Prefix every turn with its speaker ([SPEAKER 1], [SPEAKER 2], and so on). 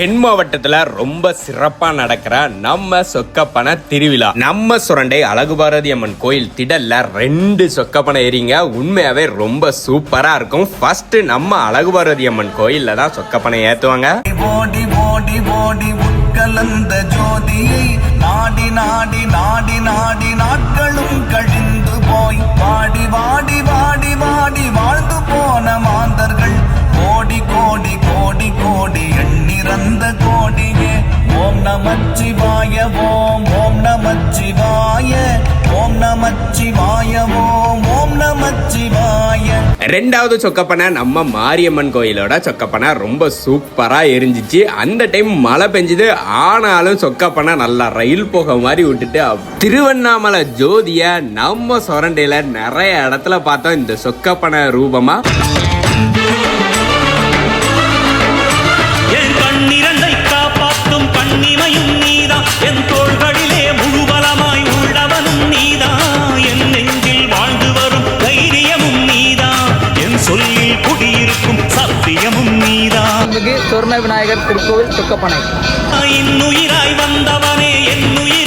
[SPEAKER 1] தென் மாவட்டத்துல ரொம்ப சிறப்பா நடக்கிற நம்ம சொக்கப்பனை திருவிழா. நம்ம சுரண்டை அழகு பாரதி அம்மன் கோயில் திடல்ல ரெண்டு சொக்கப்பனை ஏறிங்க. உண்மையாவே ரொம்ப சூப்பரா இருக்கும். ஃபர்ஸ்ட் நம்ம அழகு பாரதி அம்மன் கோயில்ல தான் சொக்கப்பனை ஏத்துவாங்க.
[SPEAKER 2] ஓடி ஜோதியை நாடி நாடி நாடி நாடி நாட்களும் கழிந்து நமச்சிவாய ஓம் ஓம் நமச்சிவாய ஓம் நமச்சிவாய ஓம் ஓம் நமச்சிவாய.
[SPEAKER 1] ரெண்டாவது சொக்கப்பனை நம்ம மாரியம்மன் கோயிலோட சொக்கப்பனை ரொம்ப சூப்பரா எரிஞ்சிச்சு. அந்த டைம் மழை பெஞ்சுது. ஆனாலும் சொக்கப்பனை நல்லா ரயில் போக மாதிரி விட்டுட்டு திருவண்ணாமலை ஜோதிய நம்ம சொரண்டையில நிறைய இடத்துல பார்த்தோம் இந்த சொக்கப்பனை ரூபமா.
[SPEAKER 3] அருள்மிகு சொர்ண விநாயகர் திருக்கோவில்
[SPEAKER 4] துக்கப்பனை வந்தவனே என் உயிரும்